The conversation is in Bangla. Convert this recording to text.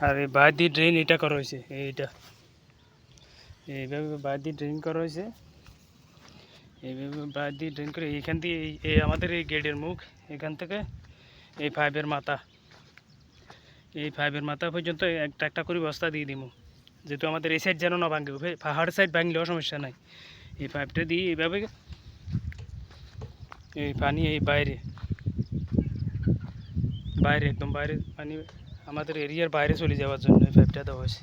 আর এই বাইর দিয়ে ড্রেন এটা করা হয়েছে, এইটা। এইভাবে বাইর দিয়ে ড্রেন করা হয়েছে। এইভাবে বাইর দিয়ে ড্রেন করে এইখান দিয়ে এই- আমাদের এই গেটের মুখ, এখান থেকে এই পাইপের মাথা। এই পাইপের মাথা পর্যন্ত একটা একটা করে বস্তা দিয়ে দিব যেহেতু আমাদের এই সাইড যেন না ভাঙে পাহাড় সাইড ভাঙলেও সমস্যা নাই। এই পাইপটা দিয়ে এইভাবে এই পানি এই বাইরে বাইরে, একদম বাইরে পানি আমাদের এরিয়ার বাইরে চলে যাওয়ার জন্য এই পাইপটা দেওয়া হয়েছে।